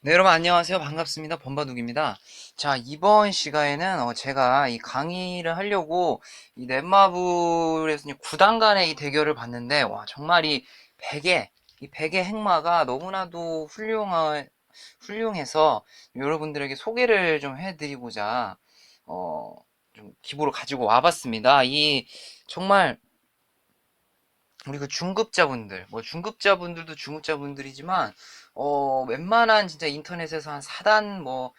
네, 여러분 안녕하세요. 반갑습니다. 범바둑입니다. 자, 이번 시간에는 어, 제가 이 강의를 하려고 이 넷마블에서 9단 간의 이 대결을 봤는데 와, 정말 이 베개, 이 베개 행마가 너무나도 훌륭하, 훌륭해서 여러분들에게 소개를 좀 해 드리고자 어, 좀 기부로 가지고 와 봤습니다. 이 정말 우리 그 중급자분들, 뭐 중급자분들도 중급자분들이지만 어, 웬만한 진짜 인터넷에서 한 4단, 뭐,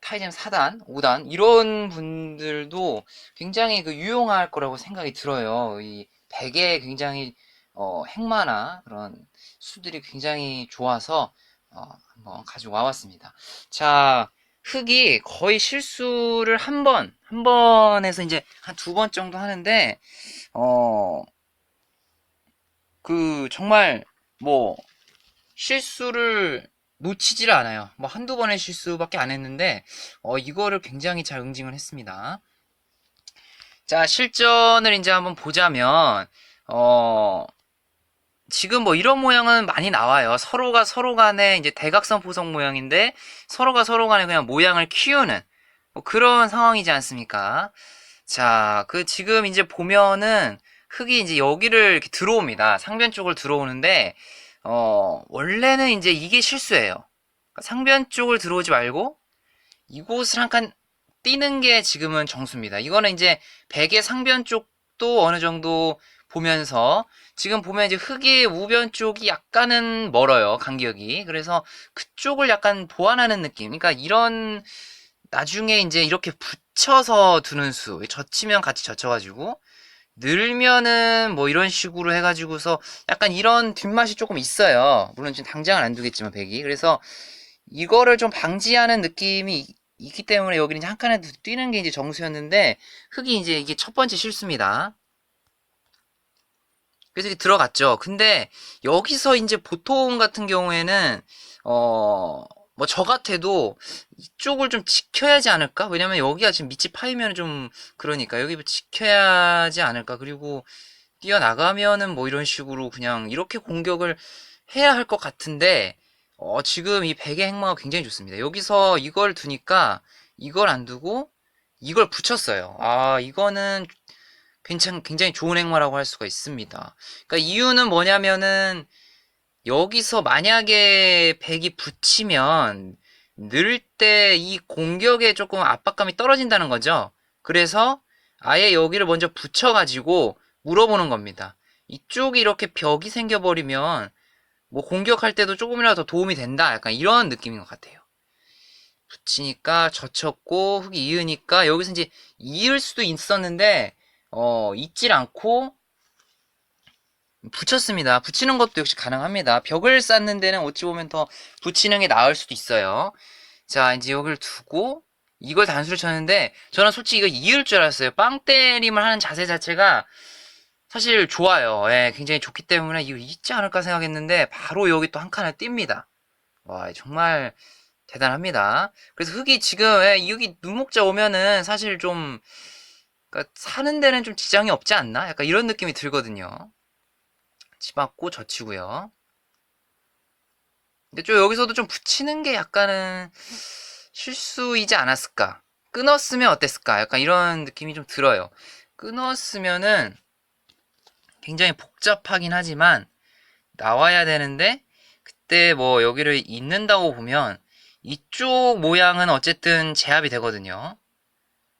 타이젠 4단, 5단, 이런 분들도 굉장히 그 유용할 거라고 생각이 들어요. 이 베개에 굉장히, 어, 행마나 그런 수들이 굉장히 좋아서, 어, 한번 가지고 와봤습니다. 자, 흙이 거의 실수를 한 번, 한 번에서 이제 한 두 번 정도 하는데, 어, 그, 정말, 뭐, 실수를 놓치질 않아요. 뭐 한두 번의 실수밖에 안 했는데 어, 이거를 굉장히 잘 응징을 했습니다. 자, 실전을 이제 한번 보자면 어, 지금 뭐 이런 모양은 많이 나와요. 서로가 서로 간에 이제 대각선 포성 모양인데 서로가 서로 간에 그냥 모양을 키우는 뭐 그런 상황이지 않습니까? 자, 그 지금 이제 보면은 흙이 이제 여기를 이렇게 들어옵니다. 상변 쪽을 들어오는데 어, 원래는 이제 이게 실수예요. 그러니까 상변 쪽을 들어오지 말고 이곳을 한 칸 뛰는 게 지금은 정수입니다. 이거는 이제 백의 상변 쪽도 어느 정도 보면서 지금 보면 이제 흙의 우변 쪽이 약간은 멀어요. 간격이. 그래서 그쪽을 약간 보완하는 느낌. 그러니까 이런 나중에 이제 이렇게 붙여서 두는 수. 젖히면 같이 젖혀가지고 늘면은 뭐 이런 식으로 해가지고서 약간 이런 뒷맛이 조금 있어요. 물론 지금 당장은 안 두겠지만 백이. 그래서 이거를 좀 방지하는 느낌이 있기 때문에 여기는 한 칸에 뛰는 게 이제 정수였는데 흙이 이제 이게 첫 번째 실수입니다. 그래서 들어갔죠. 근데 여기서 이제 보통 같은 경우에는 어 뭐 저 같아도 이쪽을 좀 지켜야지 않을까? 왜냐면 여기가 지금 밑이 파이면 좀 그러니까 여기 지켜야 하지 않을까? 그리고 뛰어나가면은 뭐 이런 식으로 그냥 이렇게 공격을 해야 할 것 같은데 어 지금 이 베개 행마가 굉장히 좋습니다. 여기서 이걸 두니까 이걸 안 두고 이걸 붙였어요. 아 이거는 괜찮 굉장히 좋은 행마라고 할 수가 있습니다. 그러니까 이유는 뭐냐면은 여기서 만약에 백이 붙이면 늘 때 이 공격에 조금 압박감이 떨어진다는 거죠. 그래서 아예 여기를 먼저 붙여가지고 물어보는 겁니다. 이쪽이 이렇게 벽이 생겨버리면 뭐 공격할 때도 조금이라도 도움이 된다. 약간 이런 느낌인 것 같아요. 붙이니까 젖혔고 흙이 이으니까 여기서 이제 이을 수도 있었는데 어 잊질 않고 붙였습니다. 붙이는 것도 역시 가능합니다. 벽을 쌓는 데는 어찌 보면 더 붙이는 게 나을 수도 있어요. 자, 이제 여기를 두고 이걸 단수를 쳤는데 저는 솔직히 이거 이을 줄 알았어요. 빵 때림을 하는 자세 자체가 사실 좋아요. 예, 굉장히 좋기 때문에 이거 있지 않을까 생각했는데 바로 여기 또 한 칸을 띱니다. 와, 정말 대단합니다. 그래서 흙이 지금 예, 여기 눈목자 오면은 사실 좀 그러니까 사는 데는 좀 지장이 없지 않나? 약간 이런 느낌이 들거든요. 치맞고 젖히고요. 근데 좀 여기서도 좀 붙이는 게 약간은 실수이지 않았을까? 끊었으면 어땠을까? 약간 이런 느낌이 좀 들어요. 끊었으면은 굉장히 복잡하긴 하지만 나와야 되는데 그때 뭐 여기를 잇는다고 보면 이쪽 모양은 어쨌든 제압이 되거든요.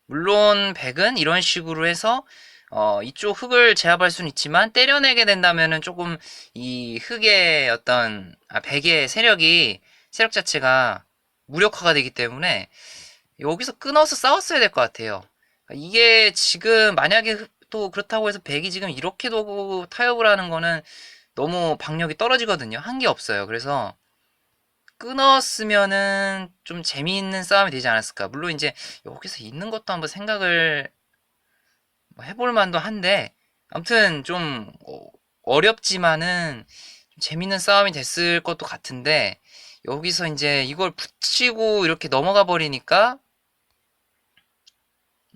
물론 백은 이런 식으로 해서 어, 이쪽 흙을 제압할 수는 있지만 때려내게 된다면은 조금 이 흙의 어떤 아, 백의 세력이 세력 자체가 무력화가 되기 때문에 여기서 끊어서 싸웠어야 될 것 같아요. 이게 지금 만약에 또 그렇다고 해서 백이 지금 이렇게도 타협을 하는 거는 너무 박력이 떨어지거든요. 한 게 없어요. 그래서 끊었으면은 좀 재미있는 싸움이 되지 않았을까. 물론 이제 여기서 있는 것도 한번 생각을 뭐 해볼 만도 한데 아무튼 좀 어, 어렵지만은 좀 재밌는 싸움이 됐을 것도 같은데 여기서 이제 이걸 붙이고 이렇게 넘어가 버리니까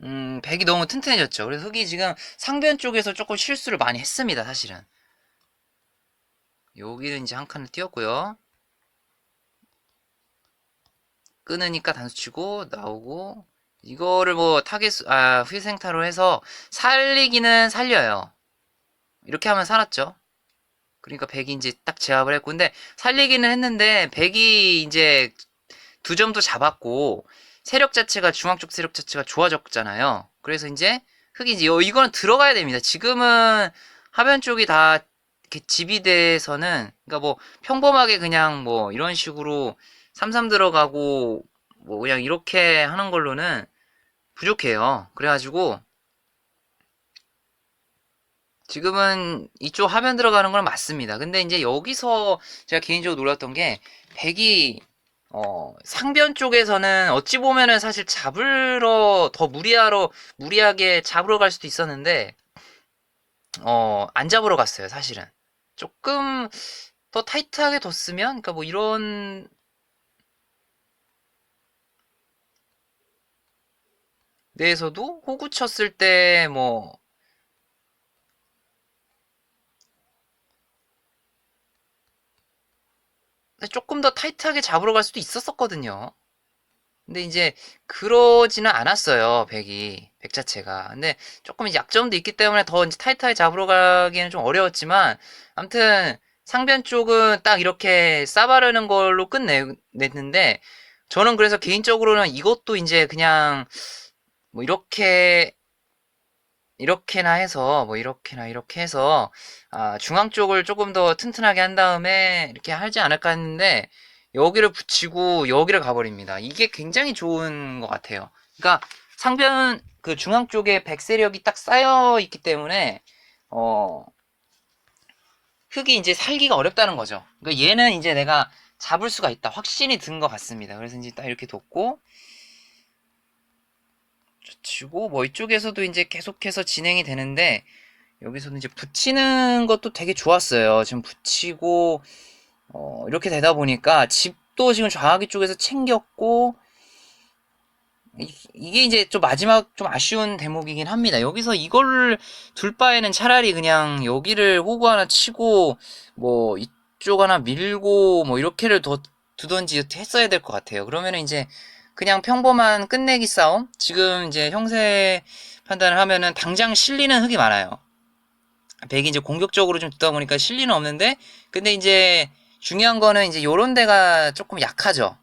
음, 백이 너무 튼튼해졌죠. 그래서 흙이 지금 상변 쪽에서 조금 실수를 많이 했습니다, 사실은. 여기는 이제 한 칸을 띄웠고요. 끊으니까 단수 치고 나오고 이거를 뭐 타겟 수- 아 회생타로 해서 살리기는 살려요. 이렇게 하면 살았죠. 그러니까 백이 이제 딱 제압을 했고 근데 살리기는 했는데 백이 이제 두 점도 잡았고 세력 자체가 중앙 쪽 세력 자체가 좋아졌잖아요. 그래서 이제 흑이 이제 요- 이거는 들어가야 됩니다. 지금은 하변 쪽이 다 돼서는 그러니까 뭐 평범하게 그냥 뭐 이런 식으로 삼삼 들어가고 뭐 그냥 이렇게 하는 걸로는 부족해요. 그래가지고 지금은 이쪽 화면 들어가는 건 맞습니다. 근데 이제 여기서 제가 개인적으로 놀랐던 게 백이 어, 상변 쪽에서는 어찌 보면은 사실 잡으러 더 무리하러 무리하게 잡으러 갈 수도 있었는데 어, 안 잡으러 갔어요, 사실은. 조금 더 타이트하게 뒀으면 그러니까 뭐 이런 데에서도 호구 쳤을 때 뭐 조금 더 타이트하게 잡으러 갈 수도 있었었거든요. 근데 이제 그러지는 않았어요, 백이. 백 자체가. 근데 조금 약점도 있기 때문에 더 이제 타이트하게 잡으러 가기에는 좀 어려웠지만, 아무튼 상변 쪽은 딱 이렇게 싸바르는 걸로 끝냈는데, 저는 그래서 개인적으로는 이것도 이제 그냥 뭐 이렇게 이렇게나 해서 뭐 이렇게나 이렇게 해서 아, 중앙 쪽을 조금 더 튼튼하게 한 다음에 이렇게 하지 않을까 했는데 여기를 붙이고 여기를 가버립니다. 이게 굉장히 좋은 것 같아요. 그러니까 상변 그 중앙 쪽에 백세력이 딱 쌓여 있기 때문에 어 흙이 이제 살기가 어렵다는 거죠. 그러니까 얘는 이제 내가 잡을 수가 있다. 확신이 든 것 같습니다. 그래서 이제 딱 이렇게 뒀고 치고 뭐 이쪽에서도 이제 계속해서 진행이 되는데 여기서는 이제 붙이는 것도 되게 좋았어요. 지금 붙이고 어, 이렇게 되다 보니까 집도 지금 좌하기 쪽에서 챙겼고 이, 게 이제 좀 마지막 좀 아쉬운 대목이긴 합니다. 여기서 이걸 둘 바에는 차라리 그냥 여기를 호구 하나 치고 뭐 이쪽 하나 밀고 뭐 이렇게를 더 두던지 했어야 될 것 같아요. 그러면은 이제 그냥 평범한 끝내기 싸움. 지금 이제 형세 판단을 하면은 당장 실리는 흙이 많아요. 백이 이제 공격적으로 좀 듣다 보니까 실리는 없는데, 근데 이제 중요한 거는 이제 요런 데가 조금 약하죠.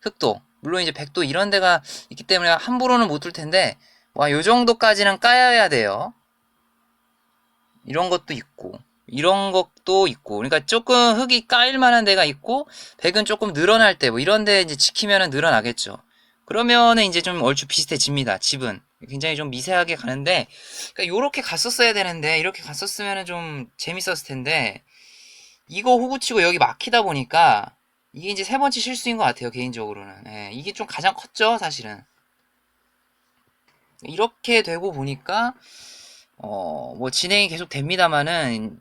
흙도. 물론 이제 백도 이런 데가 있기 때문에 함부로는 못뚫 텐데, 와, 요 정도까지는 까여야 돼요. 이런 것도 있고, 이런 것도 있고, 그러니까 조금 흙이 까일 만한 데가 있고, 백은 조금 늘어날 때, 뭐 이런 데 이제 지키면은 늘어나겠죠. 그러면은 이제 좀 얼추 비슷해집니다. 집은. 굉장히 좀 미세하게 가는데, 그러니까 요렇게 갔었어야 되는데, 이렇게 갔었으면은 좀 재밌었을 텐데, 이거 호구치고 여기 막히다 보니까, 이게 이제 세 번째 실수인 것 같아요, 개인적으로는. 예, 이게 좀 가장 컸죠, 사실은. 이렇게 되고 보니까, 어, 뭐 진행이 계속 됩니다만은,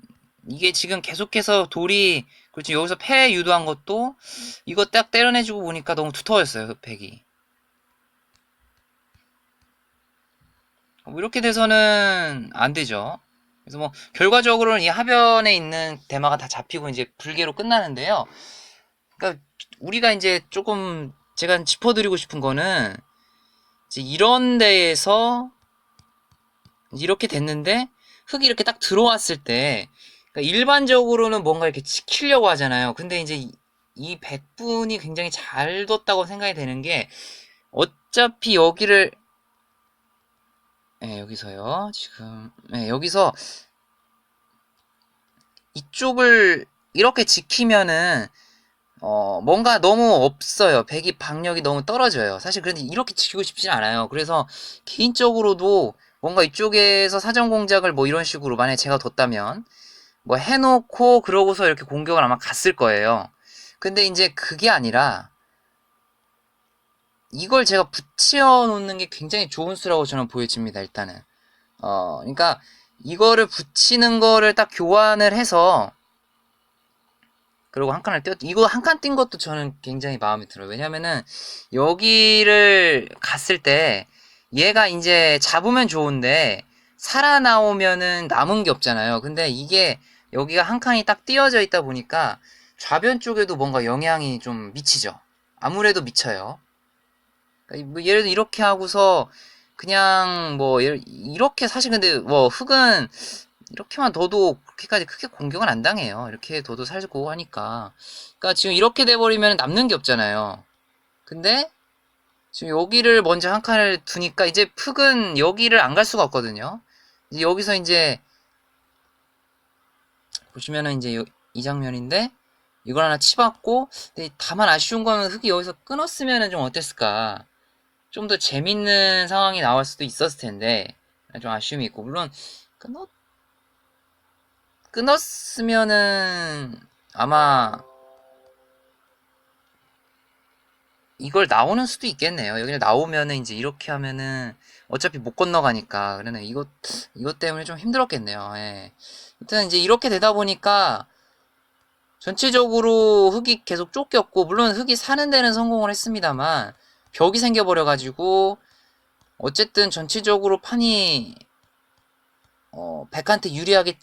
이게 지금 계속해서 돌이, 그렇죠. 여기서 패 유도한 것도, 이거 딱 때려내주고 보니까 너무 두터웠어요, 흑백이. 뭐 이렇게 돼서는 안 되죠. 그래서 뭐 결과적으로는 이 하변에 있는 대마가 다 잡히고 이제 불개로 끝나는데요. 그러니까 우리가 이제 조금 제가 짚어드리고 싶은 거는 이제 이런 데에서 이렇게 됐는데 흙이 이렇게 딱 들어왔을 때 그러니까 일반적으로는 뭔가 이렇게 지키려고 하잖아요. 근데 이제 이, 이 백분이 굉장히 잘 뒀다고 생각이 되는 게 어차피 여기를 네, 여기서요. 지금 네, 여기서 이쪽을 이렇게 지키면은 어, 뭔가 너무 없어요. 백이 박력이 너무 떨어져요. 사실 그런데 이렇게 지키고 싶진 않아요. 그래서 개인적으로도 뭔가 이쪽에서 사전 공작을 뭐 이런 식으로 만약에 제가 뒀다면 뭐 해놓고 그러고서 이렇게 공격을 아마 갔을 거예요. 근데 이제 그게 아니라 이걸 제가 붙여 놓는 게 굉장히 좋은 수라고 저는 보여집니다, 일단은. 어, 그러니까 이거를 붙이는 거를 딱 교환을 해서 그리고 한 칸을 띄웠, 이거 한 칸 띈 것도 저는 굉장히 마음에 들어요. 왜냐면은 여기를 갔을 때 얘가 이제 잡으면 좋은데 살아나오면은 남은 게 없잖아요. 근데 이게 여기가 한 칸이 딱 띄어져 있다 보니까 좌변 쪽에도 뭔가 영향이 좀 미치죠. 아무래도 미쳐요. 그러니까 뭐 예를 들어 이렇게 하고서 그냥 뭐 이렇게 사실 근데 뭐 흙은 이렇게만 둬도 그렇게까지 크게 공격은 안 당해요. 이렇게 둬도 살고 하니까. 그러니까 지금 이렇게 돼버리면 남는 게 없잖아요. 근데 지금 여기를 먼저 한 칸을 두니까 이제 흙은 여기를 안 갈 수가 없거든요. 이제 여기서 이제 보시면은 이제 요- 이 장면인데 이걸 하나 치봤고 근데 다만 아쉬운 거는 흙이 여기서 끊었으면은 좀 어땠을까? 좀 더 재밌는 상황이 나올 수도 있었을 텐데 좀 아쉬움이 있고 물론 끊었 끊었으면은 아마 이걸 나오는 수도 있겠네요. 여기 나오면은 이제 이렇게 하면은 어차피 못 건너가니까 그러네 이것 이것 때문에 좀 힘들었겠네요. 예. 아무튼 이제 이렇게 되다 보니까 전체적으로 흙이 계속 쫓겼고 물론 흙이 사는 데는 성공을 했습니다만 벽이 생겨버려 가지고 어쨌든 전체적으로 판이 어, 백한테 유리하게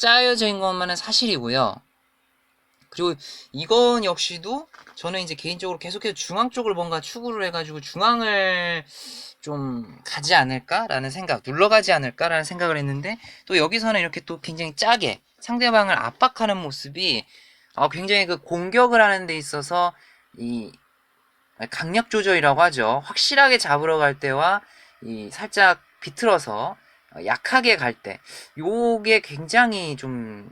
있는 것만은 사실이고요. 그리고 이건 역시도 저는 이제 개인적으로 계속해서 중앙 쪽을 뭔가 추구를 해가지고 중앙을 좀 가지 않을까라는 생각, 눌러가지 않을까라는 생각을 했는데 또 여기서는 이렇게 또 굉장히 짜게 상대방을 압박하는 모습이 어, 굉장히 그 공격을 하는 데 있어서 이 강력 조절이라고 하죠. 확실하게 잡으러 갈 때와 이 살짝 비틀어서 약하게 갈 때, 요게 굉장히 좀이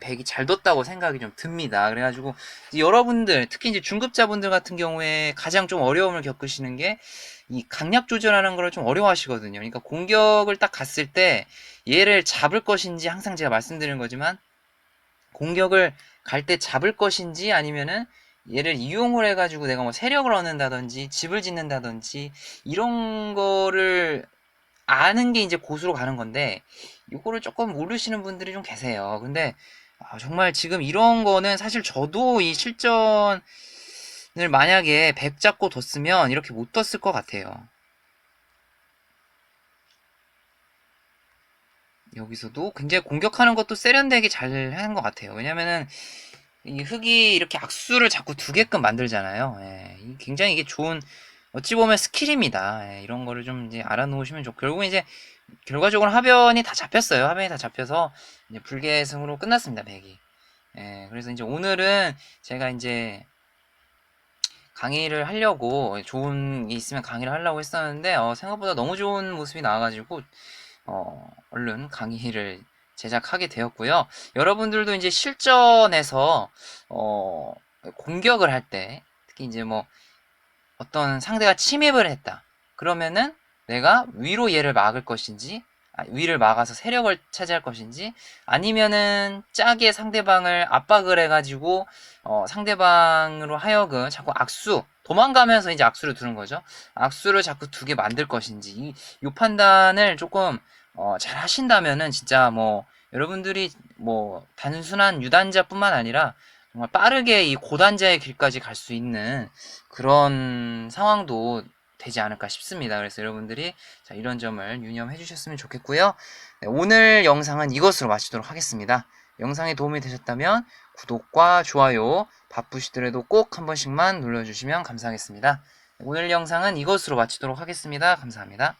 백이 잘 뒀다고 생각이 좀 듭니다. 그래가지고 여러분들 특히 이제 중급자분들 같은 경우에 가장 좀 어려움을 겪으시는 게 이 강약 조절하는 걸 좀 어려워하시거든요. 그러니까 공격을 딱 갔을 때 얘를 잡을 것인지 항상 제가 말씀드리는 거지만 공격을 갈 때 잡을 것인지 아니면은 얘를 이용을 해가지고 내가 뭐 세력을 얻는다든지 집을 짓는다든지 이런 거를 아는 게 이제 고수로 가는 건데 이거를 조금 모르시는 분들이 좀 계세요. 근데 아, 정말 지금 이런 거는 사실 저도 이 실전을 만약에 100 잡고 뒀으면 이렇게 못 뒀을 것 같아요. 여기서도 굉장히 공격하는 것도 세련되게 잘 하는 것 같아요. 왜냐면은 이 흙이 이렇게 악수를 자꾸 두게끔 만들잖아요. 예, 이 굉장히 이게 좋은 어찌 보면 스킬입니다. 예, 이런 거를 좀 이제 알아놓으시면 좋고 결국 이제 결과적으로 하변이 다 잡혔어요. 하변이 다 잡혀서 이제 불계승으로 끝났습니다. 100이. 예, 그래서 이제 오늘은 제가 이제 강의를 하려고 좋은 게 있으면 강의를 하려고 했었는데 어, 생각보다 너무 좋은 모습이 나와가지고 어, 얼른 강의를 제작하게 되었고요. 여러분들도 이제 실전에서 어, 공격을 할 때 특히 이제 뭐 어떤 상대가 침입을 했다. 그러면은 내가 위로 얘를 막을 것인지 아, 위를 막아서 세력을 차지할 것인지 아니면은 짜게 상대방을 압박을 해가지고 어, 상대방으로 하여금 자꾸 악수 도망가면서 이제 악수를 두는 거죠. 악수를 자꾸 두게 만들 것인지 이, 이 판단을 조금 어, 잘 하신다면은 진짜 뭐 여러분들이 뭐 단순한 유단자뿐만 아니라 정말 빠르게 이 고단자의 길까지 갈 수 있는 그런 상황도 되지 않을까 싶습니다. 그래서 여러분들이 자, 이런 점을 유념해 주셨으면 좋겠고요. 네, 오늘 영상은 이것으로 마치도록 하겠습니다. 영상이 도움이 되셨다면 구독과 좋아요 바쁘시더라도 꼭 한 번씩만 눌러주시면 감사하겠습니다. 오늘 영상은 이것으로 마치도록 하겠습니다. 감사합니다.